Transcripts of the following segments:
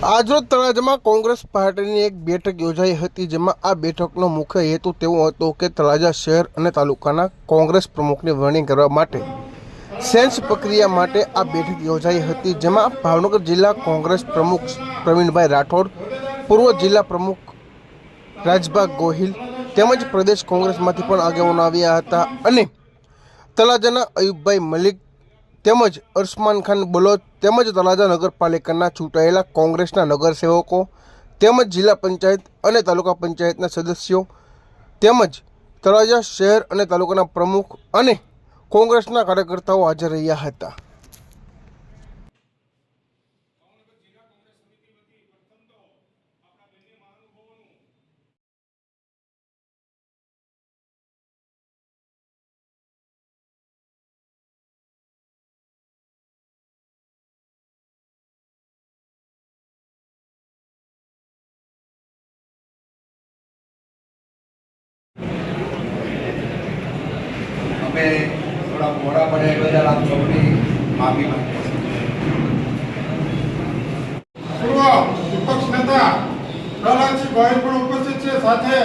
આજરોજ તળાજામાં કોંગ્રેસ પાર્ટીની એક બેઠક યોજાઈ હતી, જેમાં આ બેઠકનો મુખ્ય હેતુ તેવો હતો કે તળાજા શહેર અને તાલુકાના કોંગ્રેસ પ્રમુખની વરણી કરવા માટે સેન્સ પ્રક્રિયા માટે આ બેઠક યોજાઈ હતી, જેમાં ભાવનગર જિલ્લા કોંગ્રેસ પ્રમુખ પ્રવીણભાઈ રાઠોડ, પૂર્વ જિલ્લા પ્રમુખ રાજભા ગોહિલ તેમજ પ્રદેશ કોંગ્રેસમાંથી પણ આગેવાનો આવ્યા હતા અને તળાજાના અયુબભાઈ મલિક તેમજ અરસમાન ખાન બલોચ તેમજ તળાજા નગરપાલિકાના ચૂંટાયેલા કોંગ્રેસના નગરસેવકો, તેમજ જિલ્લા પંચાયત અને તાલુકા પંચાયતના સદસ્યો, તેમજ તળાજા શહેર અને તાલુકાના પ્રમુખ અને કોંગ્રેસના કાર્યકર્તાઓ હાજર રહ્યા હતા. અમે થોડા મોડા પડ્યા એ આપ સૌની માફી માંગીએ વિપક્ષ નેતા પ્રહલાદસિંહ ગોહિલ પણ ઉપસ્થિત છે સાથે.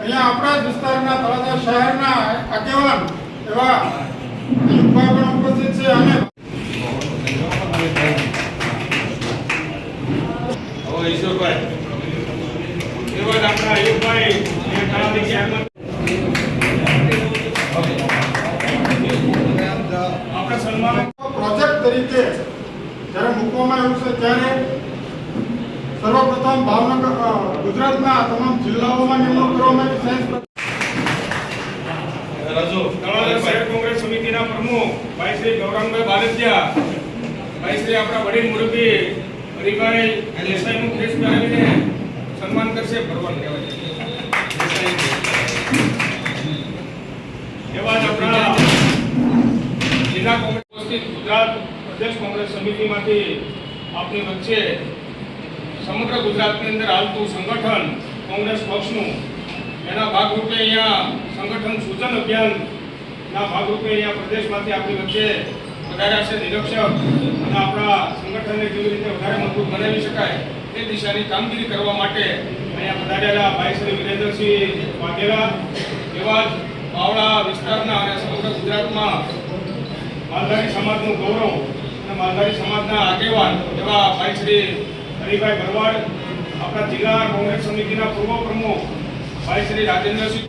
અહીંયા આપણા જ વિસ્તારના તળાજા શહેરના આગેવાન એવા અયુબભાઈ પણ ઉપસ્થિત છે. અને ઈશ્વરભાઈ એવા જ આપણા આયુબભાઈ મૂકવામાં આવ્યું છે ત્યારે સર્વપ્રથમ ભાવનગર ગુજરાતના તમામ જિલ્લાઓમાં નિમણૂક કરવામાં આવી. સાયન્સ કરાવીને સન્માન કરશે ભરવાડ કહેવાય. એવા જ આપણા જિલ્લા કોંગ્રેસ ગુજરાત પ્રદેશ કોંગ્રેસ સમિતિમાંથી આપની વચ્ચે સમગ્ર ગુજરાતની અંદર હાલતું સંગઠન કોંગ્રેસ પક્ષનું, એના ભાગરૂપે અહીંયા સંગઠન સૂચન અભિયાનના ભાગરૂપે અહીંયા પ્રદેશમાંથી આપણી વચ્ચે વધાર્યા છે નિરીક્ષક અને આપણા સંગઠનને કેવી રીતે વધારે મજબૂત બનાવી શકાય તે દિશાની કામગીરી કરવા માટે અહીંયા વધારેલા ભાઈ શ્રી વિરેન્દ્રસિંહ વાઘેલા એવા જ બાવળા વિસ્તારના અને સમગ્ર ગુજરાતમાં માલધારી સમાજનું ગૌરવ માલધારી સમાજના આગેવાન એવા ભાઈ શ્રી હરિભાઈ ભરવાડ, આપણા જિલ્લા કોંગ્રેસ સમિતિના પૂર્વ પ્રમુખ ભાઈ શ્રી રાજેન્દ્રસિંહ